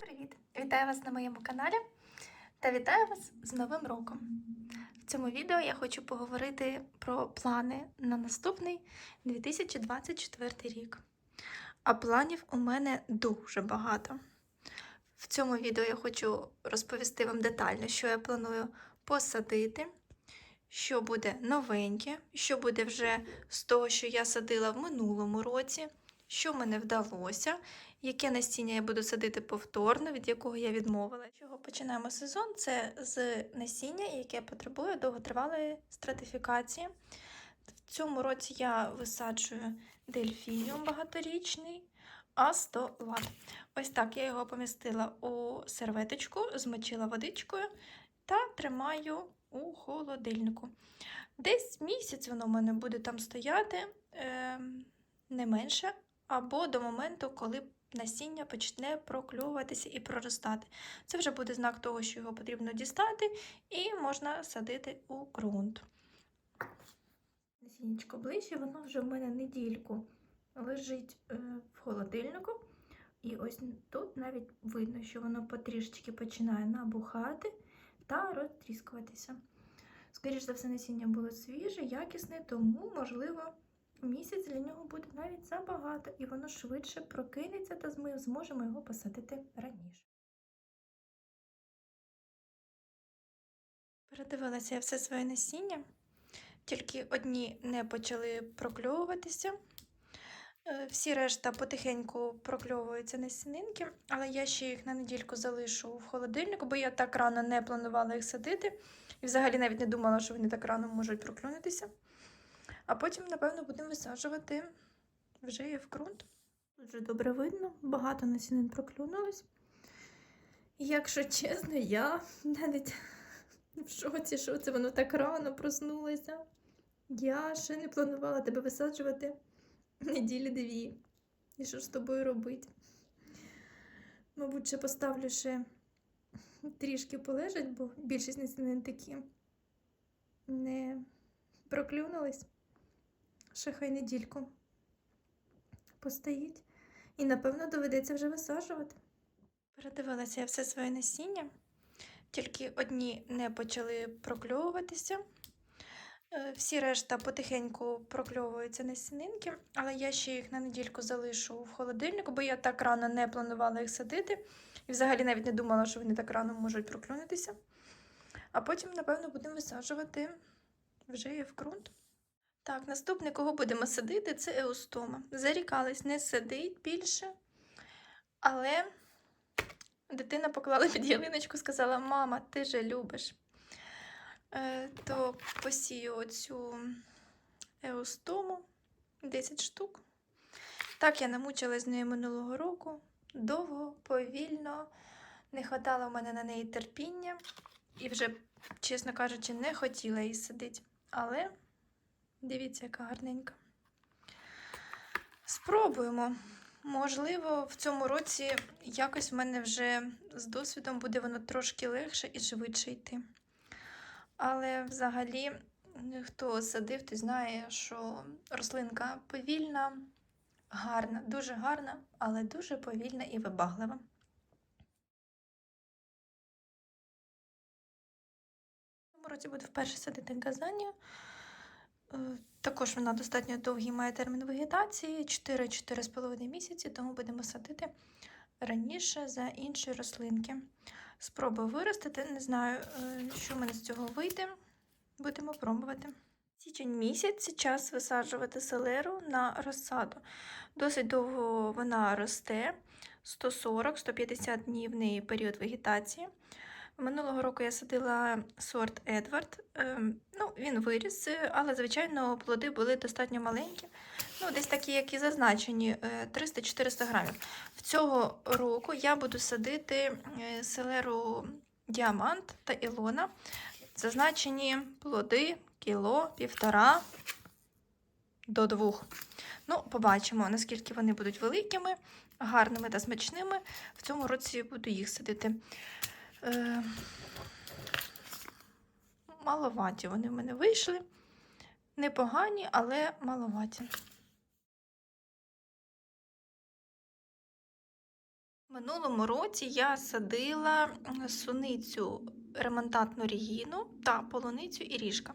Привіт! Вітаю вас на моєму каналі та вітаю вас з Новим роком. В цьому відео я хочу поговорити про плани на наступний 2024 рік. А планів у мене дуже багато. В цьому відео я хочу розповісти вам детально, що я планую посадити, що буде новеньке, що буде вже з того, що я садила в минулому році, що мене вдалося, яке насіння я буду садити повторно, від якого я відмовила. Чого починаємо сезон? Це з насіння, яке потребує довготривалої стратифікації. В цьому році я висаджую дельфініум багаторічний, а 100 Вт. Ось так я його помістила у серветочку, змочила водичкою та тримаю у холодильнику. Десь місяць воно в мене буде там стояти е, не менше, або до моменту, коли насіння почне прокльовуватися і проростати. Це вже буде знак того, що його потрібно дістати, і можна садити у ґрунт. Насіннячко ближче, воно вже в мене недільку лежить е, в холодильнику. І ось тут навіть видно, що воно потрішечки починає набухати та розтріскуватися. Скоріше за все, насіння було свіже, якісне, тому, можливо, місяць для нього буде навіть забагато, і воно швидше прокинеться, та ми зможемо його посадити раніше. Передивилася я все своє насіння, тільки одні не почали прокльовуватися. Е, Всі решта потихеньку прокльовуються насінинки, але я ще їх на недільку залишу в холодильнику, бо я так рано не планувала їх садити. І взагалі навіть не думала, що вони так рано можуть проклюнутися. А потім, напевно, будемо висаджувати вже і в ґрунт. Тут вже добре видно, багато насінин проклюнулось. Якщо чесно, я навіть в шоці, що це воно так рано проснулося. Я ще не планувала тебе висаджувати неділі дві. І що ж з тобою робити? Мабуть, ще поставлю ще трішки полежать, бо більшість насінин такі не проклюнулись. Ще хай недільку постоїть. І, напевно, доведеться вже висаджувати. Передивилася я все своє насіння, тільки одні не почали прокльовуватися. Е, Всі решта потихеньку прокльовуються насінинки, але я ще їх на недільку залишу в холодильнику, бо я так рано не планувала їх садити. І взагалі навіть не думала, що вони так рано можуть проклюнутися. А потім, напевно, будемо висаджувати вже в ґрунт. Так, наступне, кого будемо садити, це еустома. Зарікались, не садить більше. Але дитина поклала під ялиночку, сказала: Мама, ти же любиш. Е, то посію оцю еустому 10 штук. Так, я намучилась з нею минулого року. Довго, повільно, не хватало в мене на неї терпіння. І вже, чесно кажучи, не хотіла її садити. Але дивіться, яка гарненька. Спробуємо. Можливо, в цьому році якось в мене вже з досвідом буде воно трошки легше і швидше йти. Але взагалі, хто садив, той знає, що рослинка повільна, гарна, дуже гарна, але дуже повільна і вибаглива. Цьому році буду вперше садити газанію. Е, Також вона достатньо довгий має термін вегетації 4-4,5 місяці, тому будемо садити раніше за інші рослинки. Спробую виростити, не знаю, е, що в мене з цього вийде. Будемо пробувати. Січень місяць час висаджувати селеру на розсаду. Досить довго вона росте, 140-150 днів період вегетації. Минулого року я садила сорт Едвард. Ем, Ну, він виріс, але, звичайно, плоди були достатньо маленькі. Ну, десь такі, як і зазначені, е, 300-400 грамів. В цього року я буду садити е, селеру діамант та ілона. Зазначені плоди кіло, півтора до двох. Ну, побачимо, наскільки вони будуть великими, гарними та смачними. В цьому році буду їх садити. Е, Маловаті вони в мене вийшли. Непогані, але маловаті. Минулому році я садила суницю ремонтантну регіну та полуницю і ріжка.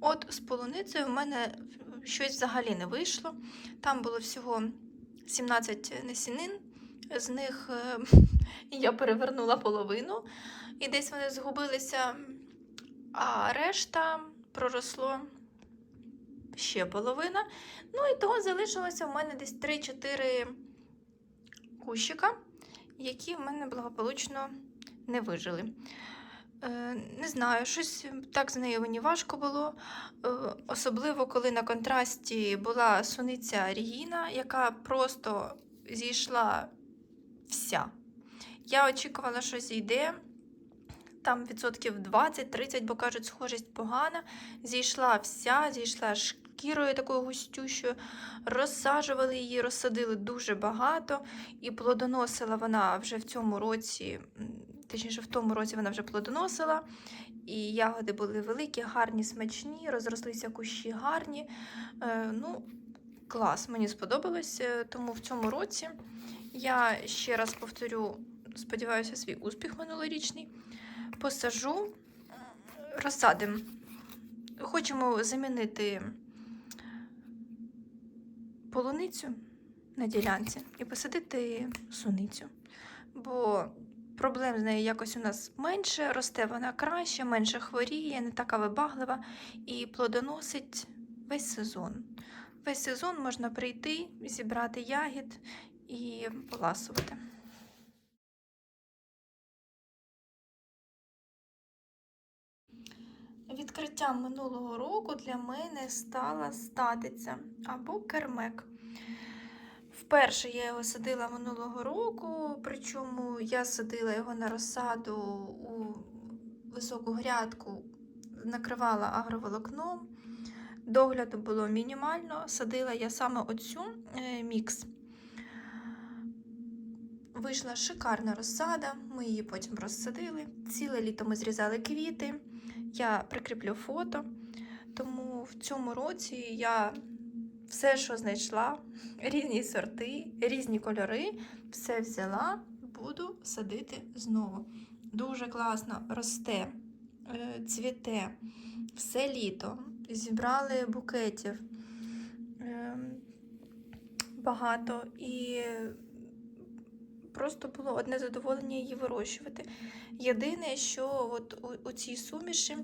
От з полуницею в мене щось взагалі не вийшло. Там було всього 17 насінин, з них е, я перевернула половину, і десь вони згубилися, а решта проросло ще половина. Ну і того залишилося в мене десь 3-4 кущика, які в мене благополучно не вижили. Е, Не знаю, щось так з нею мені важко було. Е, Особливо, коли на контрасті була суниця Регіна, яка просто зійшла вся. Я очікувала, що зійде. Там відсотків 20-30, бо кажуть, схожість погана. Зійшла вся, зійшла шкірою такою густющою, розсаджували її, розсадили дуже багато, і плодоносила вона вже в цьому році, точніше, в тому році вона вже плодоносила. І ягоди були великі, гарні, смачні, розрослися кущі гарні. Е, ну, клас, мені сподобалось. Е, Тому в цьому році я ще раз повторю, сподіваюся, свій успіх минулорічний. Посажу, розсадимо. Хочемо замінити полуницю на ділянці і посадити суницю. Бо проблем з нею якось у нас менше, росте вона краще, менше хворіє, не така вибаглива і плодоносить весь сезон. Весь сезон можна прийти, зібрати ягід і поласувати. Відкриттям минулого року для мене стала статиця або кермек. Вперше я його садила минулого року, причому я садила його на розсаду у високу грядку, накривала агроволокном. Догляду було мінімально. Садила я саме оцю е, мікс. Вийшла шикарна розсада, ми її потім розсадили. Ціле літо ми зрізали квіти. Я прикріплю фото. Тому в цьому році я все, що знайшла, різні сорти, різні кольори, все взяла, буду садити знову. Дуже класно росте, е, цвіте, все літо. Зібрали букетів е, багато і просто було одне задоволення її вирощувати. Єдине, що от у, у цій суміші,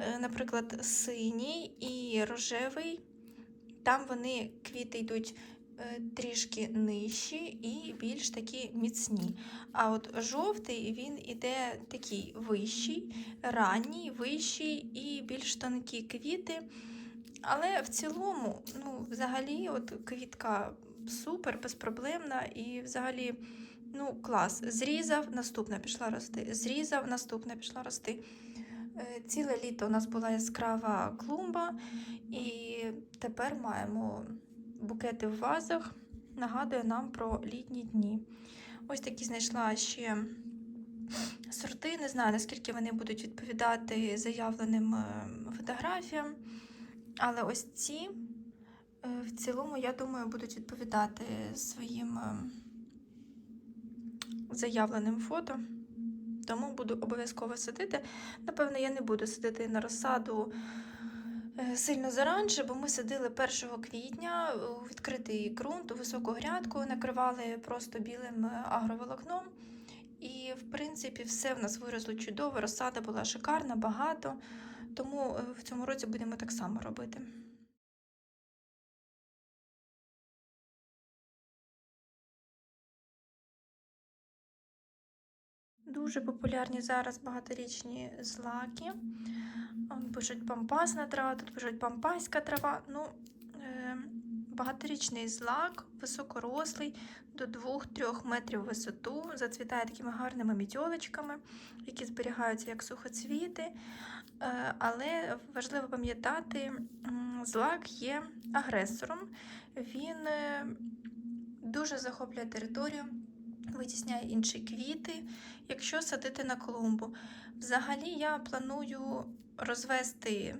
е, наприклад, синій і рожевий, там вони квіти йдуть е, трішки нижчі і більш такі міцні. А от жовтий він іде такий вищий, ранній, вищий і більш тонкі квіти. Але в цілому, ну, взагалі, от квітка супер, безпроблемна і взагалі. Ну, клас. Зрізав, наступна пішла рости. Зрізав, наступна пішла рости. Е, Ціле літо у нас була яскрава клумба, і тепер маємо букети в вазах. Нагадує нам про літні дні. Ось такі знайшла ще сорти. Не знаю, наскільки вони будуть відповідати заявленим е, фотографіям. Але ось ці е, в цілому, я думаю, будуть відповідати своїм заявленим фото. Тому буду обов'язково садити. Напевно, я не буду садити на розсаду е, сильно заранше, бо ми садили 1 квітня у відкритий ґрунт, у високу грядку, накривали просто білим е, агроволокном. І, в принципі, все в нас виросло чудово, розсада була шикарна, багато. Тому е, в цьому році будемо так само робити. Дуже популярні зараз багаторічні злаки. Пишуть пампасна трава, тут пишуть пампаська трава. Ну, е, багаторічний злак, високорослий, до 2-3 метрів висоту, зацвітає такими гарними мітьолочками, які зберігаються як сухоцвіти. Е, але важливо пам'ятати, злак є агресором. Він е, дуже захоплює територію витісняє інші квіти, якщо садити на клумбу. Взагалі я планую розвести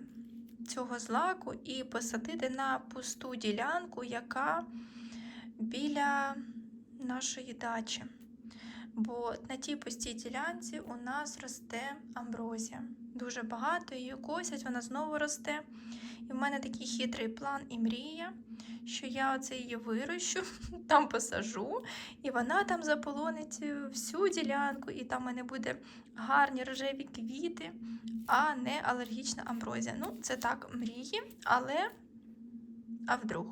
цього злаку і посадити на пусту ділянку, яка біля нашої дачі. бо на тій пустій ділянці у нас росте амброзія. Дуже багато її косять, вона знову росте. І в мене такий хитрий план і мрія, що я оце її вирощу, там посажу, і вона там заполонить е, всю ділянку, і там в мене буде гарні рожеві квіти, а не алергічна амброзія. Ну, це так, мрії, але а вдруг.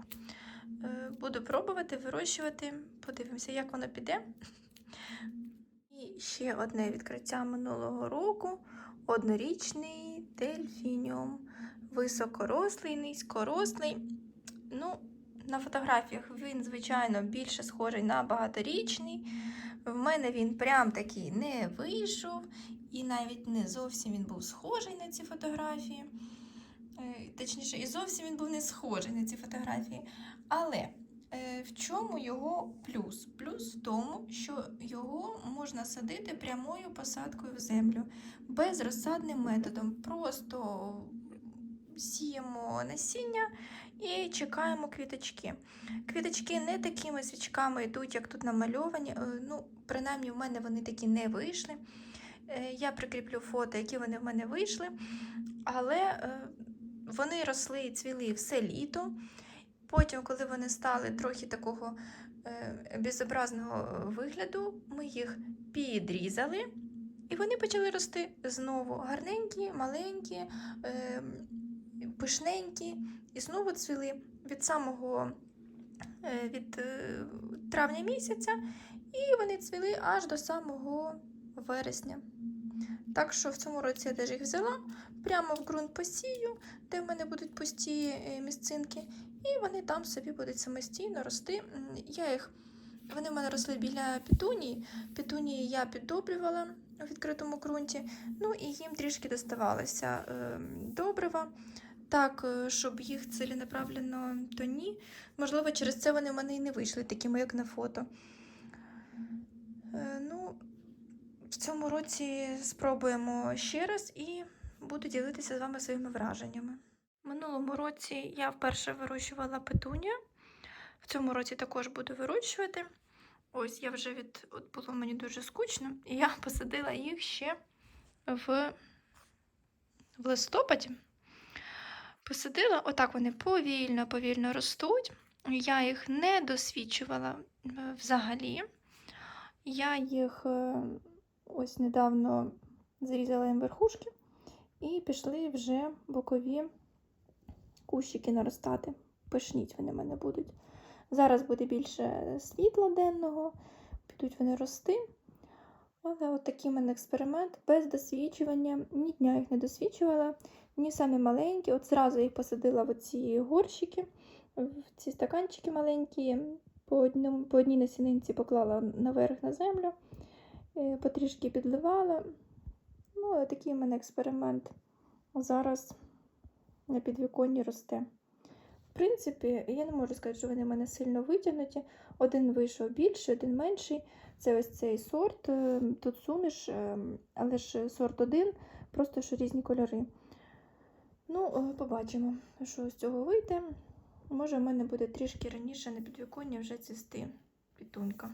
Е, Буду пробувати вирощувати, подивимося, як воно піде. І ще одне відкриття минулого року: однорічний дельфініум. Високорослий, низькорослий. Ну, на фотографіях він, звичайно, більше схожий на багаторічний. В мене він прям такий не вийшов, і навіть не зовсім він був схожий на ці фотографії. Е, Точніше, і зовсім він був не схожий на ці фотографії. Але е, в чому його плюс? Плюс в тому, що його можна садити прямою посадкою в землю, безрозсадним методом. Просто сіємо насіння і чекаємо квіточки. Квіточки не такими свічками йдуть, як тут намальовані. Е, Ну, принаймні, в мене вони такі не вийшли. Е, Я прикріплю фото, які вони в мене вийшли. Але е, вони росли і цвіли все літо. Потім, коли вони стали трохи такого безобразного вигляду, ми їх підрізали, і вони почали рости знову гарненькі, маленькі, пишненькі, і знову цвіли від самого е, від е, травня місяця, і вони цвіли аж до самого вересня. Так що в цьому році я теж їх взяла прямо в ґрунт посію, де в мене будуть пусті е, місцинки, і вони там собі будуть самостійно рости. Я їх, вони в мене росли біля петунії. Петунії я піддобрювала у відкритому ґрунті, ну і їм трішки доставалося е, добрива. Так, е, щоб їх ціленаправленно, то ні. Можливо, через це вони в мене і не вийшли такими, як на фото. Е, Ну, в цьому році спробуємо ще раз і буду ділитися з вами своїми враженнями. Минулому році я вперше вирощувала петунію. В цьому році також буду вирощувати. Ось я вже від от було мені дуже скучно, і я посадила їх ще в, в листопаді. Посадила, отак вони повільно, повільно ростуть. Я їх не досвідчувала е, взагалі. Я їх е, ось недавно зрізала їм верхушки і пішли вже бокові кущики наростати. Пишніть вони в мене будуть. Зараз буде більше світла денного, підуть вони рости. Але от такий в мене експеримент без досвідчування. Ні дня їх не досвідчувала, ні самі маленькі. От зразу їх посадила в ці горщики, в ці стаканчики маленькі. По, одному, по одній насінинці поклала наверх на землю, е, потрішки підливала. Ну, такий в мене експеримент зараз на підвіконні росте. В принципі, я не можу сказати, що вони в мене сильно витягнуті. Один вийшов більший, один менший. Це ось цей сорт. е, Тут суміш, е, але ж сорт один, просто що різні кольори. Ну, е, побачимо, що з цього вийде. Може, в мене буде трішки раніше на підвіконні вже цвісти пітунька.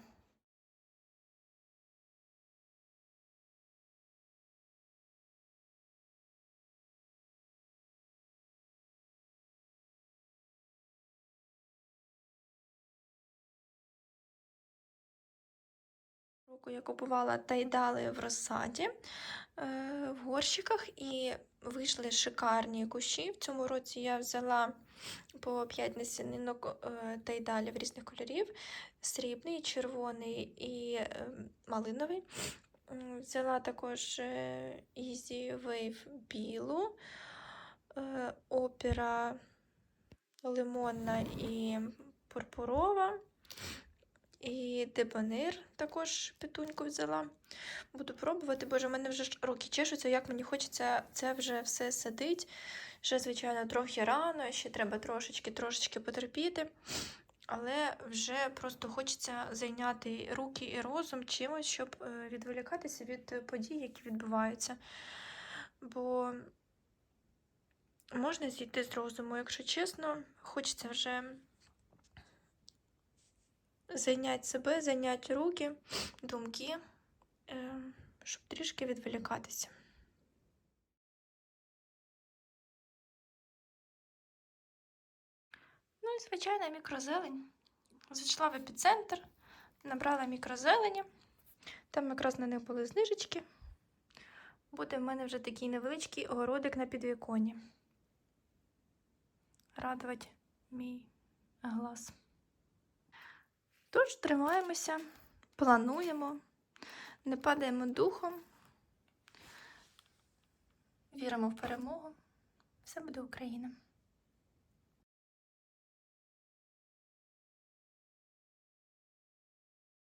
Року я купувала тайдали в розсаді е, в горщиках і вийшли шикарні кущі. В цьому році я взяла по 5 насінинок е, тайдалів різних кольорів: срібний, червоний і е, малиновий. Взяла також Easy Wave білу, опера лимонна і пурпурова. І дебонир також петуньку взяла. Буду пробувати. Боже, в мене вже руки чешуться, як мені хочеться це вже все садить. Ще, звичайно, трохи рано, ще треба трошечки-трошечки потерпіти. Але вже просто хочеться зайняти руки і розум чимось, щоб е, відволікатися від подій, які відбуваються. Бо можна зійти з розуму, якщо чесно, хочеться вже зайняти себе, зайняти руки, думки щоб трішки відволікатися. Ну і звичайна мікрозелень. Зайшла в епіцентр, набрала мікрозелені. Там якраз на них були знижечки. Буде в мене вже такий невеличкий огородик на підвіконні. Радувати мій глаз. Тож тримаємося, плануємо, не падаємо духом, віримо в перемогу. Все буде Україна.